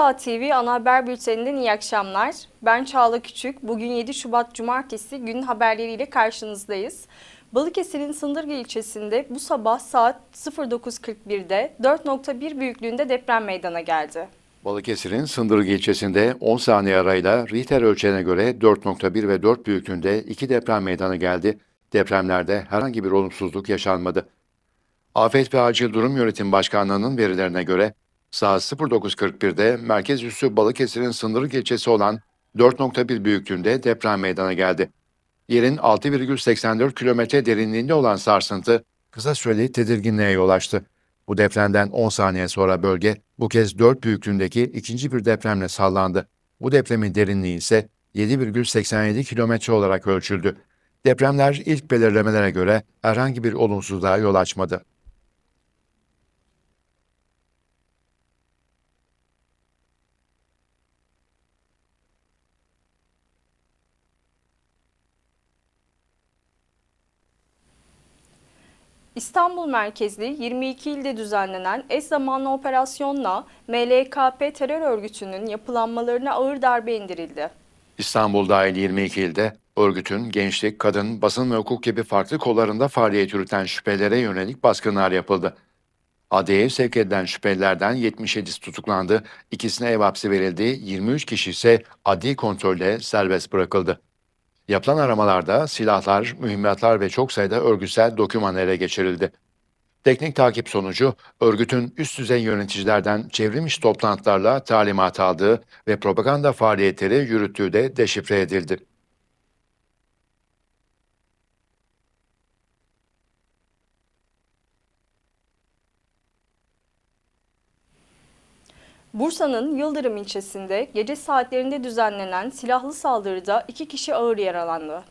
Uludağ TV ana haber bülteninden iyi akşamlar. Ben Çağla Küçük. Bugün 7 Şubat Cumartesi günün haberleriyle karşınızdayız. Balıkesir'in Sındırgı ilçesinde bu sabah saat 09.41'de 4.1 büyüklüğünde deprem meydana geldi. Balıkesir'in Sındırgı ilçesinde 10 saniye arayla Richter ölçeğine göre 4.1 ve 4 büyüklüğünde iki deprem meydana geldi. Depremlerde herhangi bir olumsuzluk yaşanmadı. Afet ve Acil Durum Yönetim Başkanlığı'nın verilerine göre saat 09.41'de merkez üssü Balıkesir'in Sındırgı ilçesi olan 4.1 büyüklüğünde deprem meydana geldi. Yerin 6,84 kilometre derinliğinde olan sarsıntı kısa süreli tedirginliğe yol açtı. Bu depremden 10 saniye sonra bölge bu kez 4 büyüklüğündeki ikinci bir depremle sallandı. Bu depremin derinliği ise 7,87 kilometre olarak ölçüldü. Depremler ilk belirlemelere göre herhangi bir olumsuzluğa yol açmadı. İstanbul merkezli 22 ilde düzenlenen eş zamanlı operasyonla MLKP terör örgütünün yapılanmalarına ağır darbe indirildi. İstanbul dahil 22 ilde örgütün gençlik, kadın, basın ve hukuk gibi farklı kollarında faaliyet yürüten şüphelere yönelik baskınlar yapıldı. Adliye'ye sevk edilen şüphelilerden 77'si tutuklandı, ikisine ev hapsi verildi, 23 kişi ise adli kontrolle serbest bırakıldı. Yapılan aramalarda silahlar, mühimmatlar ve çok sayıda örgütsel doküman ele geçirildi. Teknik takip sonucu örgütün üst düzey yöneticilerden çevrim içi toplantılarla talimat aldığı ve propaganda faaliyetleri yürüttüğü de deşifre edildi. Bursa'nın Yıldırım ilçesinde gece saatlerinde düzenlenen silahlı saldırıda iki kişi ağır yaralandı.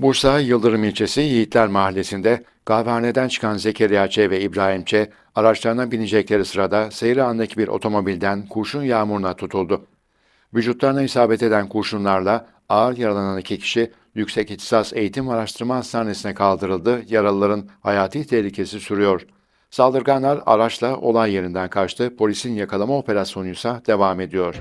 Bursa Yıldırım ilçesi Yiğitler Mahallesi'nde kahvehaneden çıkan Zekeriya Ç. ve İbrahim Ç. araçlarına binecekleri sırada seyri andaki bir otomobilden kurşun yağmuruna tutuldu. Vücutlarına isabet eden kurşunlarla ağır yaralanan iki kişi Yüksek İhtisas Eğitim Araştırma Hastanesi'ne kaldırıldı. Yaralıların hayati tehlikesi sürüyor. Saldırganlar araçla olay yerinden kaçtı. Polisin yakalama operasyonu ise devam ediyor.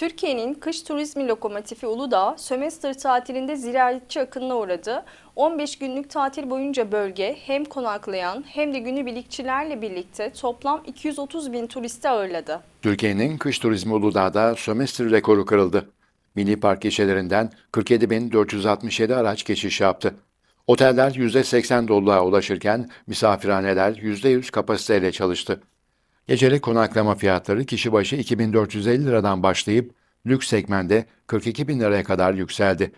Türkiye'nin kış turizmi lokomotifi Uludağ, sömestr tatilinde ziyaretçi akınına uğradı. 15 günlük tatil boyunca bölge hem konaklayan hem de günübirlikçilerle birlikte toplam 230 bin turisti ağırladı. Türkiye'nin kış turizmi Uludağ'da sömestr rekoru kırıldı. Milli Park ilçelerinden 47.467 araç geçiş yaptı. Oteller %80 doluluğa ulaşırken misafirhaneler %100 kapasiteyle çalıştı. Gecelik konaklama fiyatları kişi başı 2450 liradan başlayıp lüks segmente 42 bin liraya kadar yükseldi.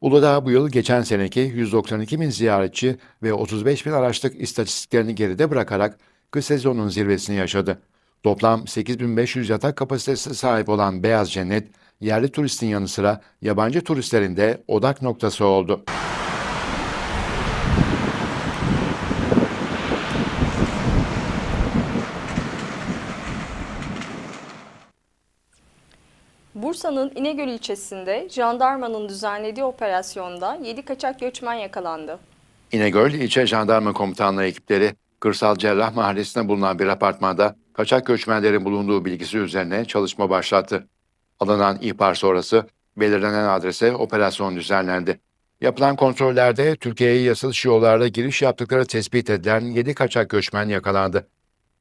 Uludağ bu yıl geçen seneki 192 bin ziyaretçi ve 35 bin araçlık istatistiklerini geride bırakarak kış sezonunun zirvesini yaşadı. Toplam 8500 yatak kapasitesi sahip olan Beyaz Cennet, yerli turistin yanı sıra yabancı turistlerin de odak noktası oldu. Bursa'nın İnegöl ilçesinde jandarmanın düzenlediği operasyonda 7 kaçak göçmen yakalandı. İnegöl İlçe Jandarma Komutanlığı ekipleri Kırsal Cerrah Mahallesi'nde bulunan bir apartmanda kaçak göçmenlerin bulunduğu bilgisi üzerine çalışma başlattı. Alınan ihbar sonrası belirlenen adrese operasyon düzenlendi. Yapılan kontrollerde Türkiye'ye yasal yollarla giriş yaptıkları tespit edilen 7 kaçak göçmen yakalandı.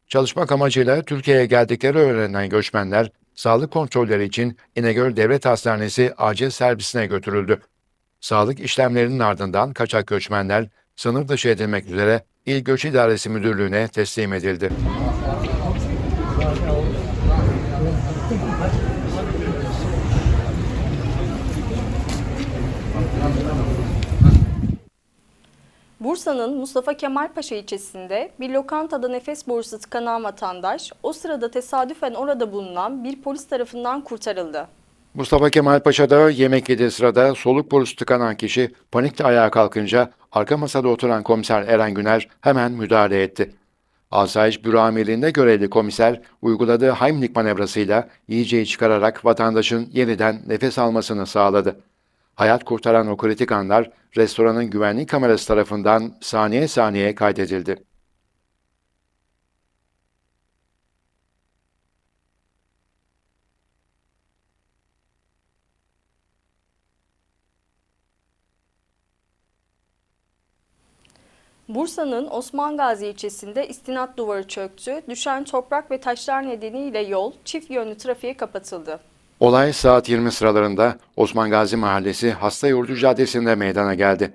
Çalışmak amacıyla Türkiye'ye geldikleri öğrenilen göçmenler sağlık kontrolleri için İnegöl Devlet Hastanesi acil servisine götürüldü. Sağlık işlemlerinin ardından kaçak göçmenler sınır dışı edilmek üzere İl Göç İdaresi Müdürlüğü'ne teslim edildi. Bursa'nın Mustafa Kemal Paşa ilçesinde bir lokantada nefes borusu tıkanan vatandaş o sırada tesadüfen orada bulunan bir polis tarafından kurtarıldı. Mustafa Kemal Paşa'da yemek yediği sırada soluk borusu tıkanan kişi panikle ayağa kalkınca arka masada oturan komiser Eren Güner hemen müdahale etti. Asayiş Büro Amirliği'nde görevli komiser uyguladığı Heimlich manevrasıyla yiyeceği çıkararak vatandaşın yeniden nefes almasını sağladı. Hayat kurtaran o kritik anlar restoranın güvenlik kamerası tarafından saniye saniye kaydedildi. Bursa'nın Osman Gazi ilçesinde istinat duvarı çöktü. Düşen toprak ve taşlar nedeniyle yol çift yönlü trafiğe kapatıldı. Olay saat 20 sıralarında Osman Gazi Mahallesi Hasta Yurdu Caddesi'nde meydana geldi.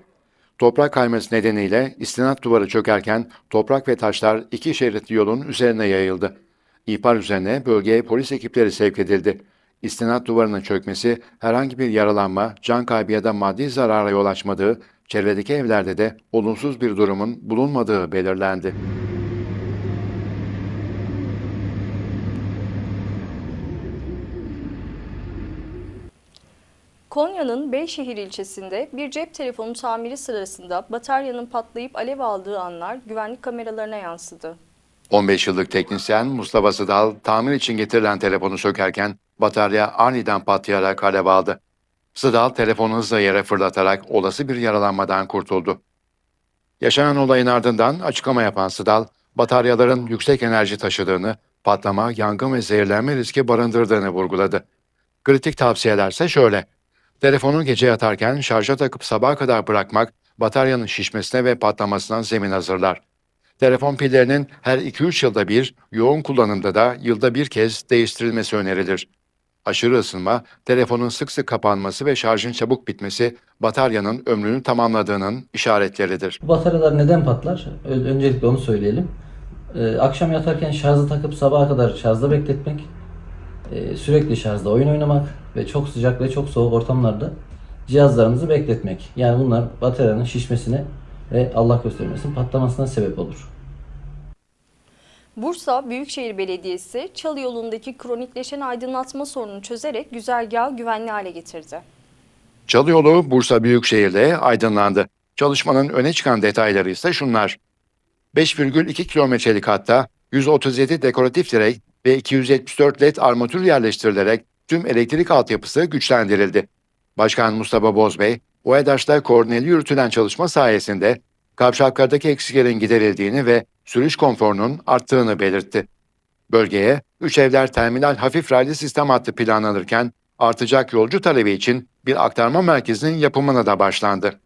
Toprak kayması nedeniyle istinat duvarı çökerken toprak ve taşlar iki şeritli yolun üzerine yayıldı. İhbar üzerine bölgeye polis ekipleri sevk edildi. İstinat duvarının çökmesi herhangi bir yaralanma, can kaybı ya da maddi zarara yol açmadığı, çevredeki evlerde de olumsuz bir durumun bulunmadığı belirlendi. Konya'nın Beyşehir ilçesinde bir cep telefonu tamiri sırasında bataryanın patlayıp alev aldığı anlar güvenlik kameralarına yansıdı. 15 yıllık teknisyen Mustafa Sıdal tamir için getirilen telefonu sökerken batarya aniden patlayarak alev aldı. Sıdal telefonu hızla yere fırlatarak olası bir yaralanmadan kurtuldu. Yaşanan olayın ardından açıklama yapan Sıdal, bataryaların yüksek enerji taşıdığını, patlama, yangın ve zehirlenme riski barındırdığını vurguladı. Kritik tavsiyelerse şöyle. Telefonu gece yatarken şarja takıp sabaha kadar bırakmak bataryanın şişmesine ve patlamasına zemin hazırlar. Telefon pillerinin her 2-3 yılda bir, yoğun kullanımda da yılda bir kez değiştirilmesi önerilir. Aşırı ısınma, telefonun sık sık kapanması ve şarjın çabuk bitmesi bataryanın ömrünü tamamladığının işaretleridir. Bu bataryalar neden patlar? Öncelikle onu söyleyelim. Ee, akşam yatarken şarjı takıp sabaha kadar şarjda bekletmek, e, sürekli şarjda oyun oynamak ve çok sıcak ve çok soğuk ortamlarda cihazlarımızı bekletmek. Yani bunlar bataryanın şişmesine ve Allah göstermesin patlamasına sebep olur. Bursa Büyükşehir Belediyesi Çalı yolundaki kronikleşen aydınlatma sorununu çözerek güzergahı güvenli hale getirdi. Çalı yolu Bursa Büyükşehir'de aydınlandı. Çalışmanın öne çıkan detayları ise şunlar. 5,2 kilometrelik hatta 137 dekoratif direk ve 274 led armatür yerleştirilerek tüm elektrik altyapısı güçlendirildi. Başkan Mustafa Bozbey, OEDAŞ'ta koordineli yürütülen çalışma sayesinde kavşaklardaki eksiklerin giderildiğini ve sürüş konforunun arttığını belirtti. Bölgeye 3 evler terminal hafif raylı sistem hattı planlanırken artacak yolcu talebi için bir aktarma merkezinin yapımına da başlandı.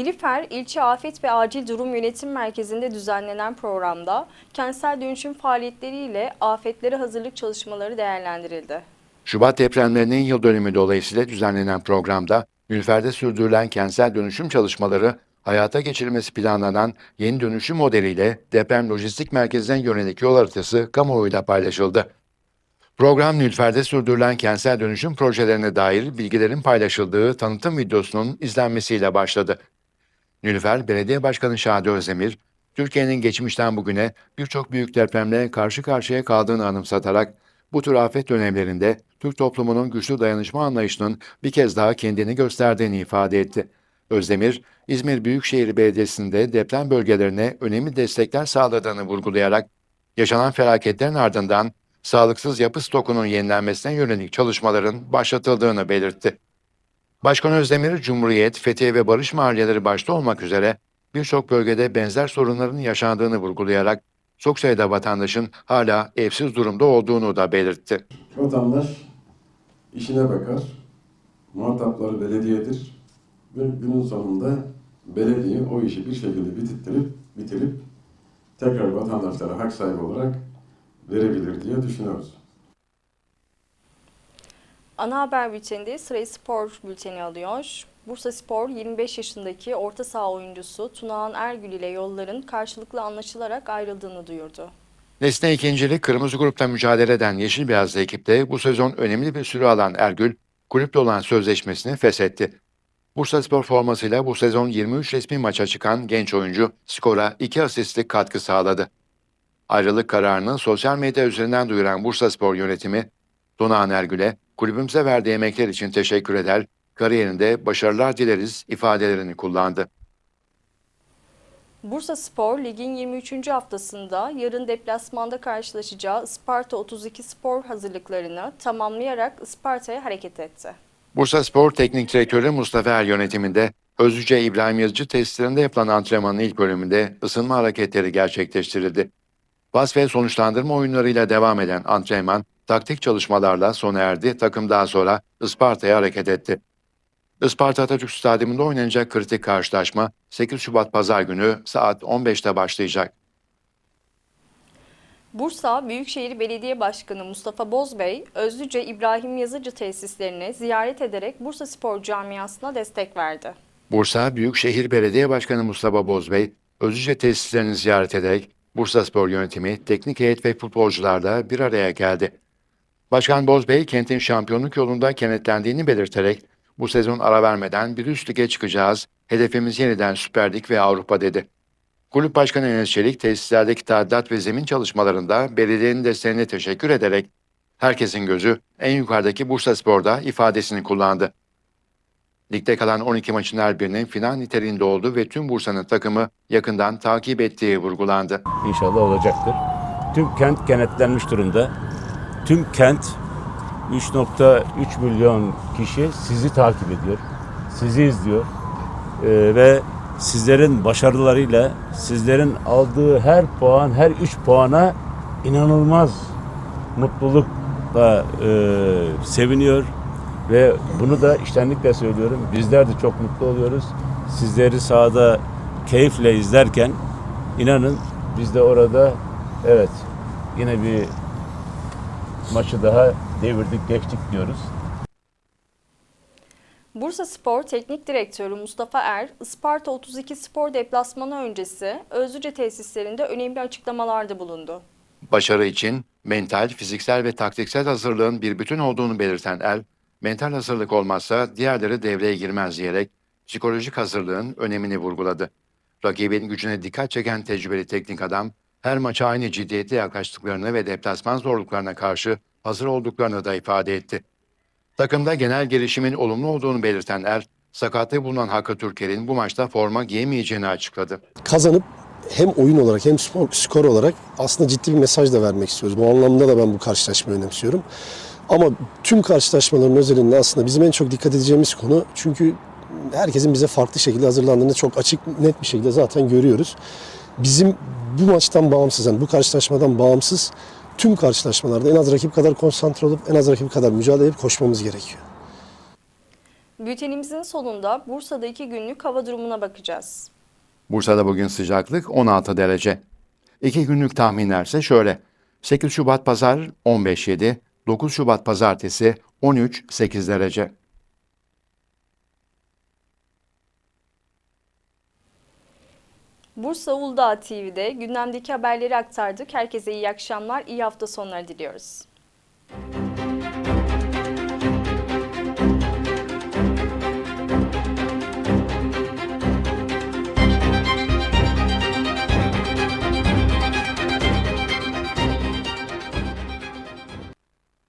Nilüfer İlçe Afet ve Acil Durum Yönetim Merkezi'nde düzenlenen programda kentsel dönüşüm faaliyetleriyle afetlere hazırlık çalışmaları değerlendirildi. Şubat depremlerinin yıl dönümü dolayısıyla düzenlenen programda Nülfer'de sürdürülen kentsel dönüşüm çalışmaları hayata geçirilmesi planlanan yeni dönüşüm modeliyle deprem lojistik merkezine yönelik yol haritası kamuoyuyla paylaşıldı. Program Nülfer'de sürdürülen kentsel dönüşüm projelerine dair bilgilerin paylaşıldığı tanıtım videosunun izlenmesiyle başladı. Nülfer Belediye Başkanı Şadi Özdemir, Türkiye'nin geçmişten bugüne birçok büyük depremle karşı karşıya kaldığını anımsatarak bu tür afet dönemlerinde Türk toplumunun güçlü dayanışma anlayışının bir kez daha kendini gösterdiğini ifade etti. Özdemir, İzmir Büyükşehir Belediyesi'nde deprem bölgelerine önemli destekler sağladığını vurgulayarak, yaşanan felaketlerin ardından sağlıksız yapı stokunun yenilenmesine yönelik çalışmaların başlatıldığını belirtti. Başkan Özdemir, Cumhuriyet, Fethiye ve Barış Mahalleleri başta olmak üzere birçok bölgede benzer sorunların yaşandığını vurgulayarak çok sayıda vatandaşın hala evsiz durumda olduğunu da belirtti. Vatandaş işine bakar, muhatapları belediyedir ve günün sonunda belediye o işi bir şekilde bitirip, bitirip tekrar vatandaşlara hak sahibi olarak verebilir diye düşünüyoruz. Ana haber bülteninde sırayı spor bülteni alıyor. Bursa Spor 25 yaşındaki orta saha oyuncusu Tunağan Ergül ile yolların karşılıklı anlaşılarak ayrıldığını duyurdu. Nesne ikincilik kırmızı grupta mücadele eden Yeşil Beyazlı ekipte bu sezon önemli bir süre alan Ergül, kulüple olan sözleşmesini feshetti. Bursa Spor formasıyla bu sezon 23 resmi maça çıkan genç oyuncu skora 2 asistlik katkı sağladı. Ayrılık kararını sosyal medya üzerinden duyuran Bursa Spor yönetimi, Donağan Ergül'e kulübümüze verdiği emekler için teşekkür eder, kariyerinde başarılar dileriz ifadelerini kullandı. Bursa Spor ligin 23. haftasında yarın deplasmanda karşılaşacağı Isparta 32 Spor hazırlıklarını tamamlayarak Isparta'ya hareket etti. Bursa Spor Teknik Direktörü Mustafa Er yönetiminde Özlüce İbrahim Yazıcı testlerinde yapılan antrenmanın ilk bölümünde ısınma hareketleri gerçekleştirildi. Bas ve sonuçlandırma oyunlarıyla devam eden antrenman taktik çalışmalarla sona erdi. Takım daha sonra Isparta'ya hareket etti. Isparta Atatürk Stadyumunda oynanacak kritik karşılaşma 8 Şubat Pazar günü saat 15'te başlayacak. Bursa Büyükşehir Belediye Başkanı Mustafa Bozbey, Özlüce İbrahim Yazıcı tesislerini ziyaret ederek Bursa Spor camiasına destek verdi. Bursa Büyükşehir Belediye Başkanı Mustafa Bozbey, Özlüce tesislerini ziyaret ederek Bursa Spor yönetimi, teknik heyet ve futbolcularla bir araya geldi. Başkan Bozbey, kentin şampiyonluk yolunda kenetlendiğini belirterek, bu sezon ara vermeden bir üst lige çıkacağız, hedefimiz yeniden Süper Lig ve Avrupa dedi. Kulüp Başkanı Enes Çelik, tesislerdeki tadilat ve zemin çalışmalarında belediyenin desteğine teşekkür ederek, herkesin gözü en yukarıdaki Bursa Spor'da ifadesini kullandı. Ligde kalan 12 maçın her birinin final niteliğinde olduğu ve tüm Bursa'nın takımı yakından takip ettiği vurgulandı. İnşallah olacaktır. Tüm kent kenetlenmiş durumda. Tüm kent 3.3 milyon kişi sizi takip ediyor. Sizi izliyor. Ee, ve sizlerin başarılarıyla, sizlerin aldığı her puan, her 3 puana inanılmaz mutlulukla e, seviniyor. Ve bunu da içtenlikle söylüyorum. Bizler de çok mutlu oluyoruz. Sizleri sahada keyifle izlerken inanın biz de orada evet yine bir maçı daha devirdik geçtik diyoruz. Bursa Spor Teknik Direktörü Mustafa Er, Isparta 32 Spor deplasmanı öncesi Özlüce tesislerinde önemli açıklamalarda bulundu. Başarı için mental, fiziksel ve taktiksel hazırlığın bir bütün olduğunu belirten El, mental hazırlık olmazsa diğerleri devreye girmez diyerek psikolojik hazırlığın önemini vurguladı. Rakibin gücüne dikkat çeken tecrübeli teknik adam, her maça aynı ciddiyetle yaklaştıklarını ve deplasman zorluklarına karşı hazır olduklarını da ifade etti. Takımda genel gelişimin olumlu olduğunu belirten Er, sakatlığı bulunan Hakkı Türker'in bu maçta forma giyemeyeceğini açıkladı. kazanıp hem oyun olarak hem spor, skor olarak aslında ciddi bir mesaj da vermek istiyoruz. Bu anlamda da ben bu karşılaşmayı önemsiyorum. Ama tüm karşılaşmaların özelinde aslında bizim en çok dikkat edeceğimiz konu çünkü herkesin bize farklı şekilde hazırlandığını çok açık net bir şekilde zaten görüyoruz. Bizim bu maçtan bağımsız yani bu karşılaşmadan bağımsız tüm karşılaşmalarda en az rakip kadar konsantre olup en az rakip kadar mücadele edip koşmamız gerekiyor. Bültenimizin sonunda Bursa'da iki günlük hava durumuna bakacağız. Bursa'da bugün sıcaklık 16 derece. İki günlük tahminlerse şöyle. 8 Şubat Pazar 15-7, 9 Şubat Pazartesi 13-8 derece. Bursa Uludağ TV'de gündemdeki haberleri aktardık. Herkese iyi akşamlar, iyi hafta sonları diliyoruz.